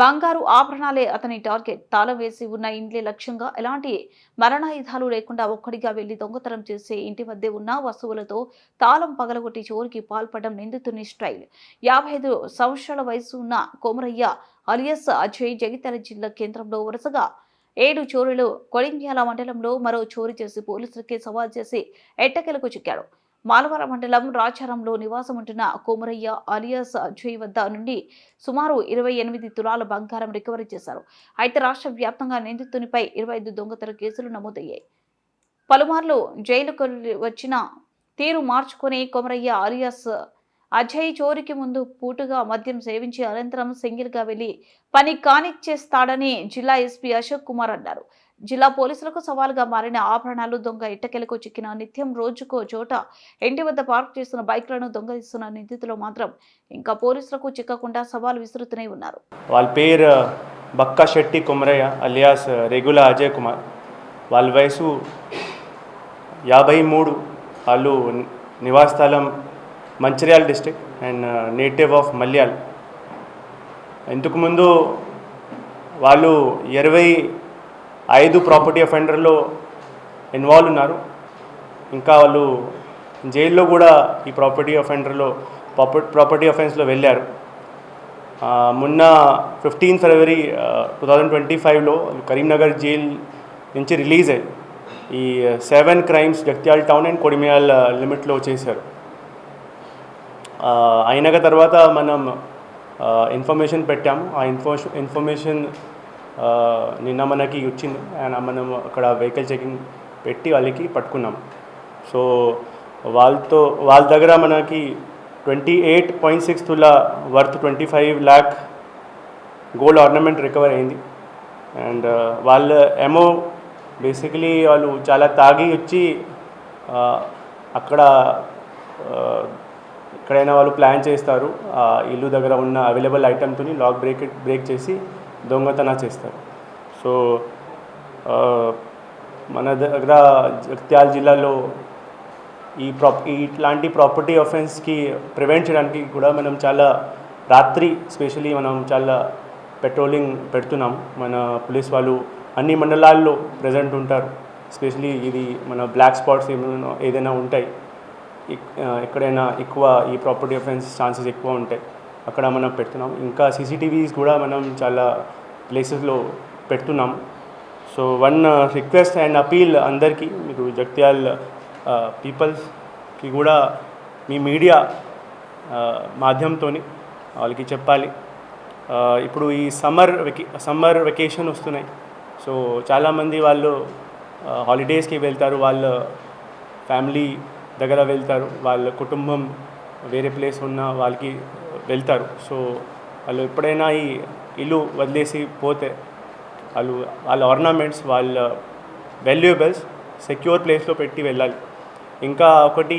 బంగారు ఆభరణాలే అతని టార్గెట్. తాళం వేసి ఉన్న ఇండ్లే లక్ష్యంగా ఎలాంటి మరణాయుధాలు లేకుండా ఒక్కడిగా వెళ్ళి దొంగతనం చేసే ఇంటి వద్దే ఉన్న వస్తువులతో తాళం పగలగొట్టి చోరికి పాల్పడడం నిందితుని స్టైల్. యాభై ఐదు సంవత్సరాల వయసు ఉన్న కొమరయ్య అలియస్ అజయ్ జగిత్యాల జిల్లా కేంద్రంలో వరుసగా ఏడు చోరీలు కొడింగ్యాల మండలంలో మరో చోరీ చేసి పోలీసులకి సవాల్ చేసి ఎట్టకెలకు చిక్కాడు. మాలవరం మండలం రాచారంలో నివాసం ఉంటున్న కోమరయ్య అలియాస్ అజయ్ వద్ద నుండి సుమారు ఇరవై ఎనిమిది తులాల బంగారం రికవరీ చేశారు. అయితే రాష్ట్ర వ్యాప్తంగా నిందితునిపై ఇరవై ఐదు దొంగతన కేసులు నమోదయ్యాయి. పలుమార్లు జైలుకు వచ్చిన తీరు మార్చుకుని కొమరయ్య అలియాస్ అజయ్ చోరికి ముందు పూటుగా మద్యం సేవించి అనంతరం సింగిల్గా వెళ్ళి పని కానిచ్చేస్తాడని జిల్లా ఎస్పీ అశోక్ కుమార్ అన్నారు. జిల్లా పోలీసులకు సవాలుగా మారిన ఆభరణాలు దొంగ ఇట్టకెలకు చిక్కిన నిత్యం రోజుకో చోట ఇంటి వద్ద పార్క్ చేస్తున్న బైక్లను దొంగలిస్తున్న నిందితులు మాత్రం ఇంకా పోలీసులకు చిక్కకుండా సవాల్ విసురుతూనే ఉన్నారు. వాళ్ళ పేరు బక్కా శెట్టి కుమరయ్య అలియాస్ రెగ్యులర్ అజయ్ కుమార్. వాళ్ళ వయసు యాభై మూడు. వాళ్ళు నివాస స్థలం Mancherial district and native of Malyal. ఇంతకుముందు వాళ్ళు ఇరవై ఐదు ప్రాపర్టీ అఫెండర్లో ఇన్వాల్వ్ ఉన్నారు. ఇంకా వాళ్ళు జైల్లో కూడా ఈ ప్రాపర్టీ అఫెండర్లో ప్రాపర్టీ అఫెన్స్లో వెళ్ళారు. మొన్న fifteen February two thousand twenty ఫైవ్లో కరీంనగర్ జైల్ నుంచి రిలీజ్ అయ్యి ఈ seven crimes Jagtial town and Kodimial లిమిట్లో చేశారు. అయినాక తర్వాత మనం ఇన్ఫర్మేషన్ పెట్టాము ఆ ఇన్ఫర్మేషన్ ఇన్ఫర్మేషన్ నిన్న మనకి వచ్చింది. అండ్ మనం అక్కడ వెహికల్ చెకింగ్ పెట్టి వాళ్ళకి పట్టుకున్నాం. సో వాళ్ళతో వాళ్ళ దగ్గర మనకి ట్వంటీ ఎయిట్ పాయింట్ సిక్స్ తులా worth twenty five lakh gold ornament recover అయింది. అండ్ వాళ్ళ ఎమో బేసికలీ వాళ్ళు చాలా తాగి వచ్చి అక్కడ ఎక్కడైనా వాళ్ళు ప్లాన్ చేస్తారు ఆ ఇల్లు దగ్గర ఉన్న అవైలబుల్ ఐటమ్తోని లాక్ బ్రేక్ బ్రేక్ చేసి దొంగతన చేస్తారు. సో మన దగ్గర జగిత్యాల జిల్లాలో ఈ ప్రాప్ ఇట్లాంటి ప్రాపర్టీ ఆఫెన్స్కి ప్రివెంట్ చేయడానికి కూడా మనం చాలా రాత్రి స్పెషలీ మనం చాలా పెట్రోలింగ్ పెడుతున్నాం. మన పోలీస్ వాళ్ళు అన్ని మండలాల్లో ప్రజెంట్ ఉంటారు. స్పెషలీ ఇది మన బ్లాక్ స్పాట్స్ ఏమైనా ఏదైనా ఉంటాయి. ఎక్కడైనా ఎక్కువ ఈ ప్రాపర్టీ ఆఫెన్స్ ఛాన్సెస్ ఎక్కువ ఉంటాయి అక్కడ మనం పెడుతున్నాం. ఇంకా సీసీటీవీస్ కూడా మనం చాలా ప్లేసెస్లో పెడుతున్నాం. So one request and appeal అందరికీ మీరు జగ్త్యాల్ పీపుల్స్కి కూడా మీ మీడియా మాధ్యమంతో వాళ్ళకి చెప్పాలి. ఇప్పుడు ఈ సమ్మర్ వెకే సమ్మర్ వెకేషన్ వస్తున్నాయి. సో చాలామంది వాళ్ళు హాలిడేస్కి వెళ్తారు. వాళ్ళ ఫ్యామిలీ దగ్గర వెళ్తారు. వాళ్ళ కుటుంబం వేరే ప్లేస్ ఉన్న వాళ్ళకి వెళ్తారు. సో వాళ్ళు ఎప్పుడైనా ఈ ఇల్లు వదిలేసి పోతే వాళ్ళు వాళ్ళ ఆర్నమెంట్స్ వాళ్ళ వాల్యుయబుల్స్ సెక్యూర్ ప్లేస్లో పెట్టి వెళ్ళాలి. ఇంకా ఒకటి